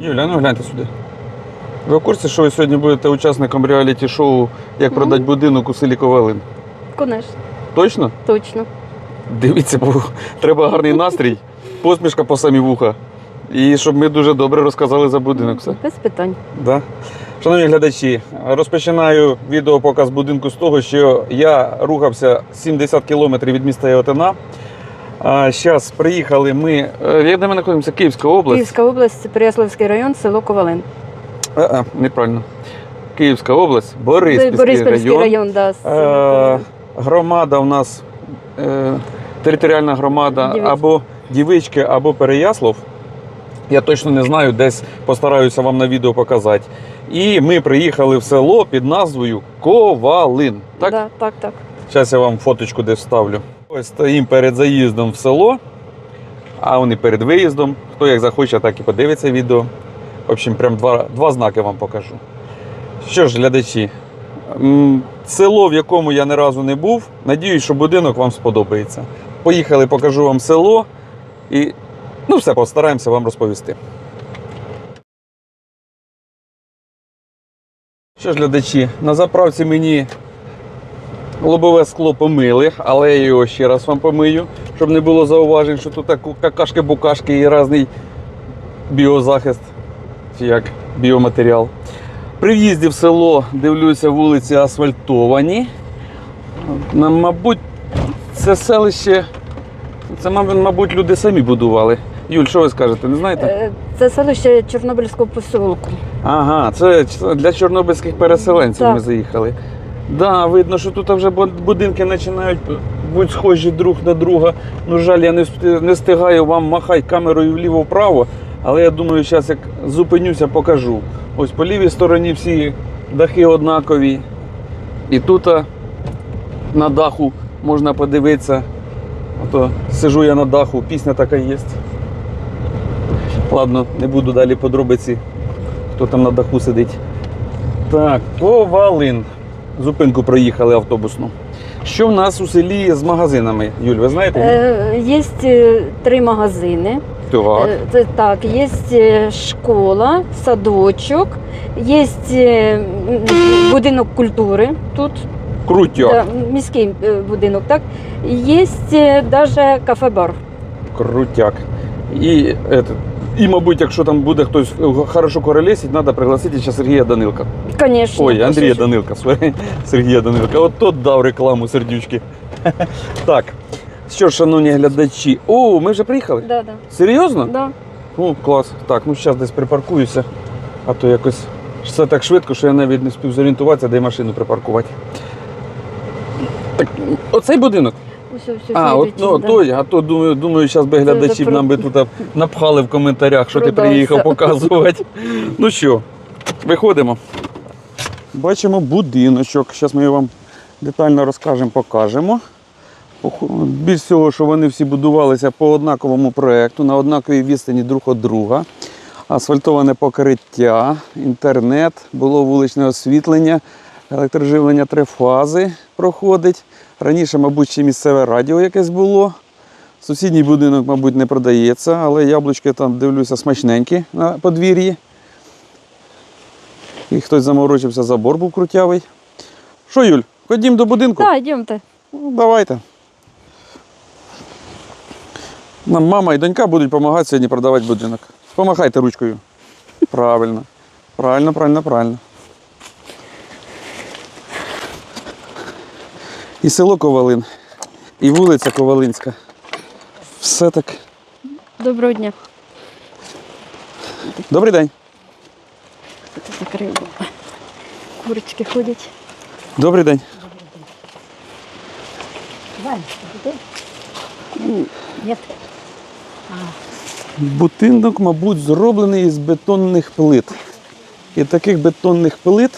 Юля, ну гляньте сюди. Ви в курсі, що ви сьогодні будете учасником реаліті-шоу Як продати будинок у селі Ковалин? Конечно, Точно? точно. Дивіться, бо треба гарний настрій, посмішка по самі вуха. І щоб ми дуже добре розказали за будинок. Все. Без питань. Да. Шановні глядачі, розпочинаю відеопоказ будинку з того, що я рухався 70 кілометрів від міста Ятина. А зараз приїхали ми. е, Як де ми знаходимося? Київська область. Київська область, Переяславський район, село Ковалин. А, а, неправильно. Київська область, Бориспільський, Бориспільський район. район, да. Е, громада у нас е, територіальна громада Дівицька. або Дівички, або Переяслав. Я точно не знаю, десь постараюся вам на відео показати. І ми приїхали в село під назвою Ковалин. Так? Да, так, так. Зараз я вам фоточку десь вставлю. Ось стоїмо перед заїздом в село, а вони перед виїздом. Хто як захоче, так і подивиться відео. В общем, прям два, два знаки вам покажу. Що ж, глядачі, село, в якому я ні разу не був, надіюсь, що будинок вам сподобається. Поїхали, покажу вам село і ну, все, постараємося вам розповісти. Що ж, глядачі, на заправці мені лобове скло помили, але я його ще раз вам помию, щоб не було зауважень, що тут так какашки-букашки і різний біозахист, чи як біоматеріал. При в'їзді в село дивлюся, вулиці асфальтовані. Мабуть, це селище, це, мабуть, люди самі будували. Юль, що ви скажете, не знаєте? Е, Це селище Чорнобильського поселку. Ага, це для чорнобильських переселенців Так. ми заїхали. Да, видно, що тут вже будинки починають бути схожі друг на друга. Ну, жаль, я не встигаю вам махати камерою вліво-вправо, але я думаю, зараз як зупинюся, покажу. Ось по лівій стороні всі дахи однакові. І тут на даху можна подивитися. Ото сижу я на даху, пісня така є. Ладно, не буду далі подробиці хто там на даху сидить. Так, Ковалин. Зупинку проїхали автобусну. Що в нас у селі з магазинами, Юль, ви знаєте? Е, Є е, три магазини. так. Е, Так, є е, школа, садочок, є е, будинок культури тут, Крутяк. да, міський будинок, так. Є навіть кафе-бар. Крутяк. І, этот, і, мабуть, якщо там буде хтось е, хорошо королесить, треба пригласити ще Сергія Данилка. Конечно. Ой, Андрія Данилка. Сергія Данилка. От тот дав рекламу сердючки. Так. Що ж, шановні глядачі. О, ми вже приїхали? Да, да. Серйозно? Да. Ну, клас. Так, ну зараз десь припаркуюся, а то якось все так швидко, що я навіть не спів зорієнтуватися, де машину припаркувати. Так, оцей будинок. Ось, ось, А, от, ну, да. той, а то думаю, думаю, зараз би глядачі б нам би тут напхали в коментарях, що ти приїхав показувати. Ну що, виходимо. Бачимо будиночок. Зараз ми його вам детально розкажемо, покажемо. Більш всього, що вони всі будувалися по однаковому проєкту, на однаковій відстані друг від друга. Асфальтоване покриття, інтернет, було вуличне освітлення, електроживлення три фази проходить. Раніше, мабуть, ще місцеве радіо якесь було. Сусідній будинок, мабуть, не продається, але яблучки там дивлюся смачненькі на подвір'ї. І хтось заморочився, забор був крутявий. Що, Юль, ходім до будинку? Так, йдемте. Ну, давайте. Нам мама і донька будуть допомагати сьогодні продавати будинок. Помахайте ручкою. Правильно. Правильно, правильно, правильно. І село Ковалин, і вулиця Ковалинська. Все так. Доброго дня. Добрий день. Закрив. Курочки ходять. Добрий день. Нет. Будинок, мабуть, зроблений із бетонних плит. І таких бетонних плит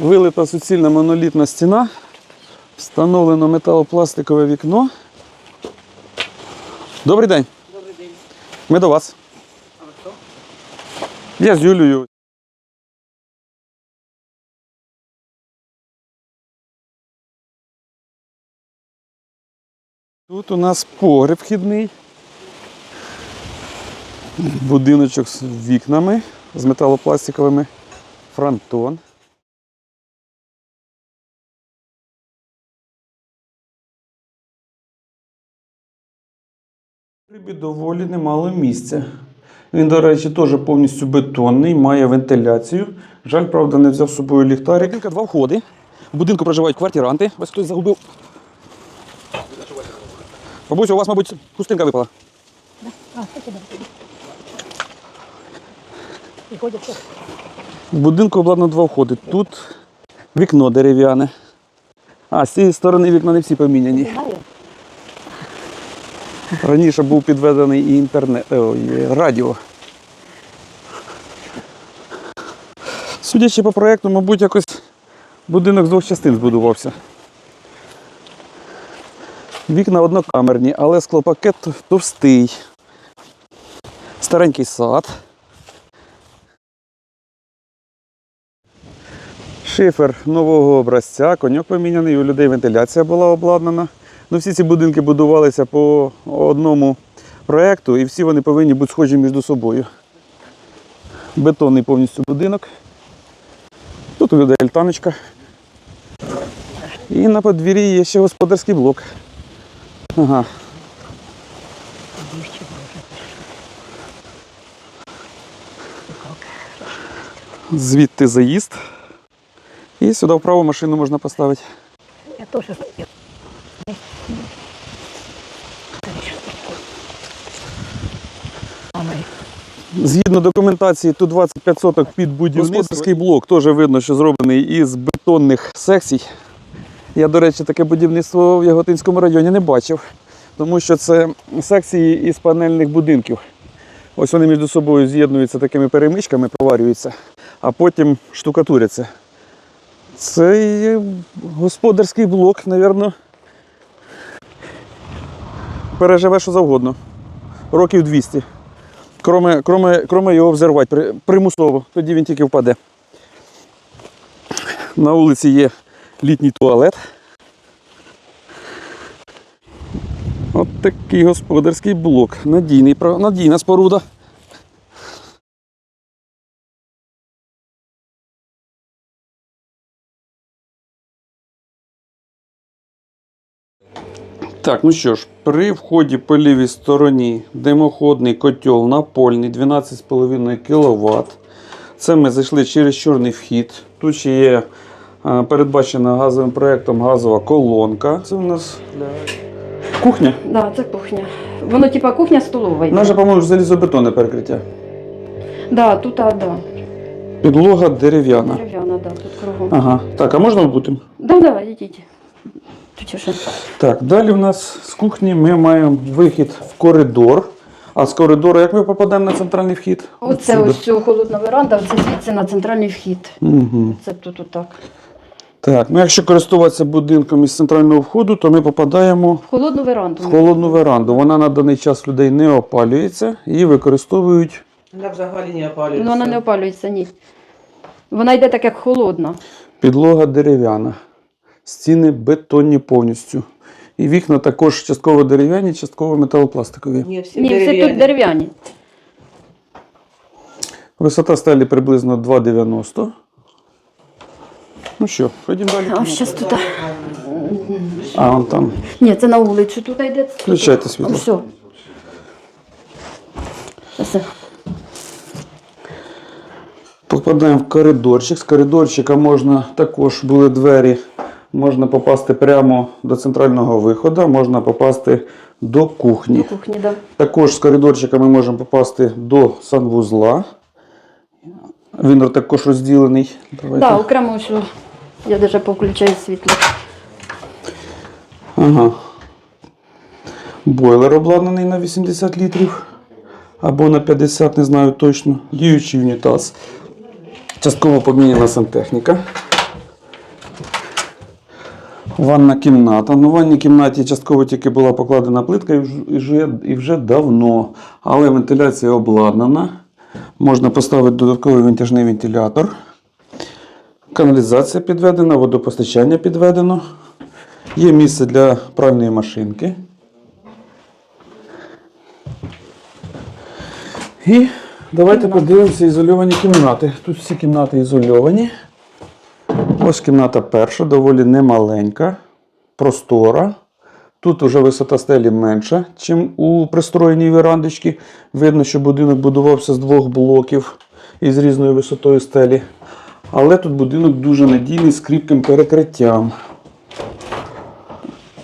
вилита суцільна монолітна стіна, встановлено металопластикове вікно. Добрий день. Добрий день. Ми до вас. А ви хто? Я з Юлією. Тут у нас погреб вхідний. Будиночок з вікнами, з металопластиковими, фронтон. Рибі доволі немало місця. Він, до речі, теж повністю бетонний, має вентиляцію. Жаль, правда, не взяв з собою ліхтарик. Будинка два входи. В будинку проживають квартиранти. Ось хтось загубив. Бабуся, у вас, мабуть, хустинка випала. В будинку обладнано два входи. Тут вікно дерев'яне. А, з цієї сторони вікна не всі поміняні. Раніше був підведений і інтернет, ой, і радіо. Судячи по проєкту, мабуть, якось будинок з двох частин збудувався. Вікна однокамерні, але склопакет товстий. Старенький сад. Шифер нового образця, коньок поміняний, у людей вентиляція була обладнана. Ну, всі ці будинки будувалися по одному проєкту і всі вони повинні бути схожі між собою. Бетонний повністю будинок. Тут у людей альтаночка. І на подвір'ї є ще господарський блок. Ага. Звідти заїзд. І сюди вправо машину можна поставити. Я. Мама, Згідно документації, тут 25 соток під будівництво. Господарський блок теж видно, що зроблений із бетонних секцій. Я, до речі, таке будівництво в Яготинському районі не бачив, тому що це секції із панельних будинків. Ось вони між собою з'єднуються такими перемичками, проварюються, а потім штукатуряться. Це господарський блок, мабуть, переживе що завгодно. Років 200. Кроме, кроме, кроме його взірвати примусово, тоді він тільки впаде. На вулиці є літній туалет. От такий господарський блок. Надійний, надійна споруда. Так, ну що ж, при вході по лівій стороні димоходний котел напольний 12,5 кВт. Це ми зайшли через чорний вхід. Тут ще є е, передбачена газовим проєктом газова колонка. Це у нас для кухня. Да, це кухня. Воно типа кухня столова. йде. Наша, по-моєму, залізобетонне перекриття. Да, тут, а, да. Підлога дерев'яна. Дерев'яна, да, тут кругом. Ага. Так, а можна бути? Да, давай, йдіть. Тут ще. Так, далі в нас з кухні ми маємо вихід в коридор. А з коридору як ми попадемо на центральний вхід? Оце ось цю холодна веранда, це звідси на центральний вхід. Угу. Це тут отак. Так, ну якщо користуватися будинком із центрального входу, то ми попадаємо В холодну веранду. в холодну веранду. Вона на даний час людей не опалюється і використовують Вона взагалі не опалюється. Ну, вона не опалюється, ні. Вона йде так, як холодна. підлога дерев'яна, стіни бетонні повністю. І вікна також частково дерев'яні, частково металопластикові. Ні, всі Ні, все дерев'яні. тут дерев'яні. Висота стелі приблизно 2,90. Ну що, ходімо далі. А зараз тут. А, вон там. Ні, це на вулицю тут йде. Включайте світло. Все. Все. Попадаємо в коридорчик. З коридорчика можна також були двері. Можна попасти прямо до центрального виходу, можна попасти до кухні. До кухні, да. Також з коридорчика ми можемо попасти до санвузла. Він також розділений. Давайте. Да, окремо що. Я даже повключаю світло. Ага. Бойлер обладнаний на 80 літрів. Або на 50, не знаю точно. Діючий унітаз. Частково поміняна сантехніка. Ванна кімната. Ну, в ванній кімнаті частково тільки була покладена плитка і вже, і вже давно. Але вентиляція обладнана. Можна поставити додатковий витяжний вентилятор. Каналізація підведена, водопостачання підведено. Є місце для пральної машинки. І давайте подивимося ізольовані кімнати. Тут всі кімнати ізольовані. Ось кімната перша, доволі немаленька, простора. Тут вже висота стелі менша, ніж у пристроєній верандочці. Видно, що будинок будувався з двох блоків із різною висотою стелі. Але тут будинок дуже надійний з кріпким перекриттям.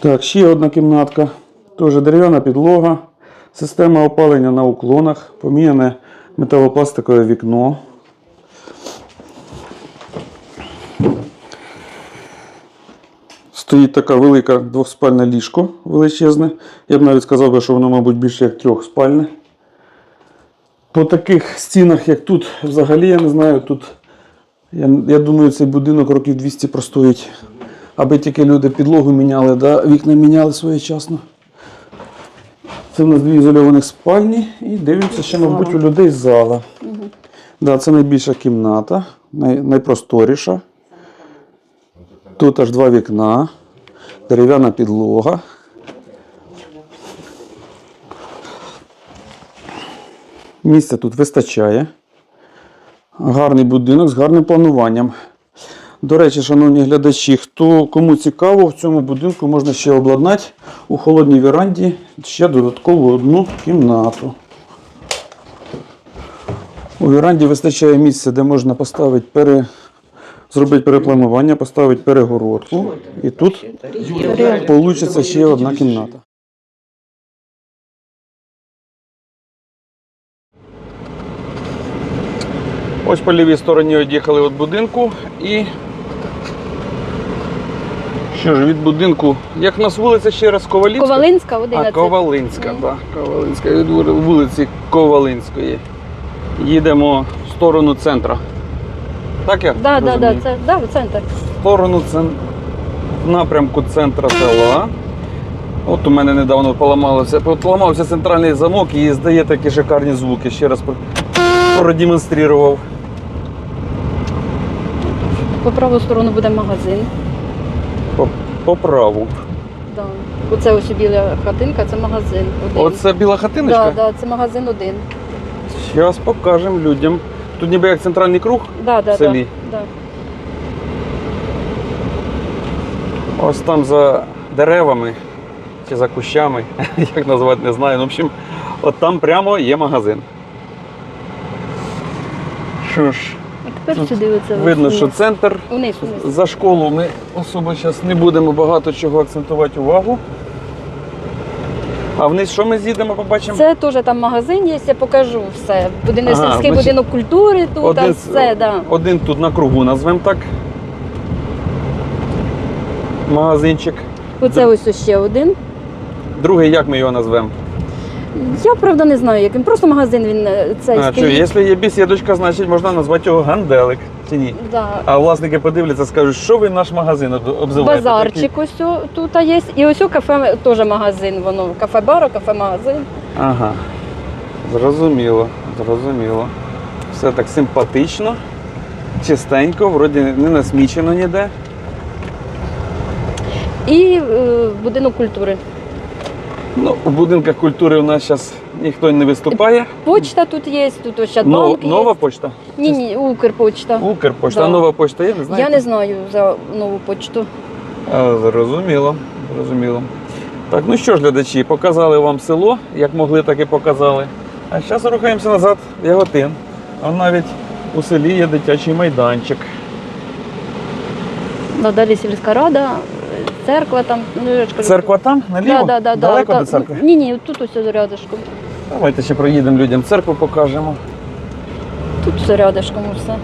Так, ще одна кімнатка. Теж дерев'яна підлога. Система опалення на уклонах, поміняне металопластикове вікно. Стоїть така велика двохспальне ліжко величезне. Я б навіть сказав, би, що воно, мабуть, більше як трьохспальне. По таких стінах, як тут, взагалі, я не знаю, тут, я, я думаю, цей будинок років 200 простоїть. Аби тільки люди підлогу міняли, да, вікна міняли своєчасно. Це в нас дві ізольованих спальні і дивимося ще, мабуть, у людей зала. Да, це найбільша кімната, най, найпросторіша. Тут аж два вікна, дерев'яна підлога. Місця тут вистачає. Гарний будинок з гарним плануванням. До речі, шановні глядачі, хто кому цікаво, в цьому будинку можна ще обладнати у холодній веранді ще додаткову одну кімнату. У веранді вистачає місця, де можна поставити пере... зробити перепланування, поставити перегородку. І тут вийде ще одна кімната. Ось по лівій стороні од'їхали від будинку і. Що ж, від будинку. Як у нас вулиця ще раз Ковалівська? Ковалинська, А, 11. Ковалинська, так. Ковалинська. Від вулиці Ковалинської. Їдемо в сторону центра. Так я? Да, да, да, це да, центр. В сторону в напрямку центра села. От у мене недавно поламалося. Поламався центральний замок і здає такі шикарні звуки. Ще раз продемонстрував. По праву сторону буде магазин. По, по праву. Да. Оце ось біля хатинка, це магазин. Один. Оце біла хатиночка. да, да, це магазин один. Зараз покажемо людям. Тут ніби як центральний круг. Да, да, В селі? Да, Ось там за деревами чи за кущами, як назвати, не знаю. Ну, в общем, от там прямо є магазин. Що ж. А тепер видно, що центр. За школу ми особо зараз не будемо багато чого акцентувати увагу. А вниз що ми з'їдемо, побачимо? Це теж там магазин є, я покажу все. Будинок Ага, сільський значить, будинок культури тут, один, а з- все, да. один тут на кругу назвемо так. Магазинчик. Оце ось ще один. Другий, як ми його назвемо? Я правда не знаю, як він. Просто магазин він е, цей А, що, стоїть. якщо є бесідочка, значить можна назвати його ганделик. Чи ні? Да. А власники подивляться, скажуть, що ви наш магазин об- обзиваєте? Базарчик ось тут є. І ось о кафе теж магазин. Воно кафе-бар, кафе-магазин. Ага. Зрозуміло, зрозуміло. Все так симпатично, чистенько, вроді не насмічено ніде. І е, будинок культури. Ну, у будинках культури у нас зараз ніхто не виступає. Почта тут є, тут Но, Ощадбанк є. нова почта. Ні, ні, Укрпочта. Укрпочта. Да. А нова почта є, не знаєте? Я не знаю за нову почту. А, зрозуміло, зрозуміло. Так, ну що ж, глядачі, показали вам село, як могли, так і показали. А зараз рухаємося назад в Яготин. А навіть у селі є дитячий майданчик. Да, далі сільська рада, церква там. Ну, я ж кажу, Церква там, наліво? Да, да, да, Далеко да, до церкви? Ні, ні, тут ось рядышком. Давайте ще проїдемо людям церкву покажемо. Тут все рядышком все.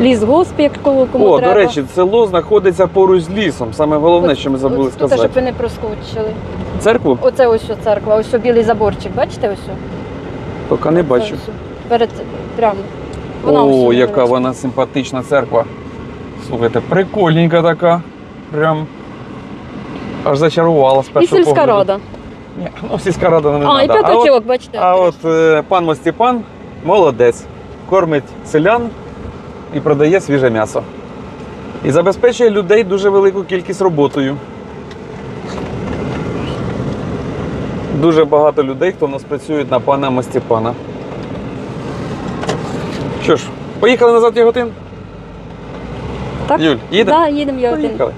Ліс госп, як кому, кому О, треба. до речі, село знаходиться поруч з лісом. Саме головне, що ми забули сказати. щоб ви не проскочили. Церкву? Оце ось церква, ось о білий заборчик, бачите ось? о? Поки не бачу. Ось. Перед прямо. Вона ось О, яка невеличка. вона симпатична церква. Слухайте, прикольненька така. Прям аж зачарувала з І першого сільська погляду. рада. Ні, ну сільська рада не а, і надо. а от, п'ятачок, бачите. а от е, пан Мостіпан молодець. Кормить селян і продає свіже м'ясо. І забезпечує людей дуже велику кількість роботою. дуже багато людей, хто у нас працюють на пана Мастіпана. Що ж, поїхали назад в Яготин? Так? Юль, їдемо? Да, їдемо я один. Поїхали.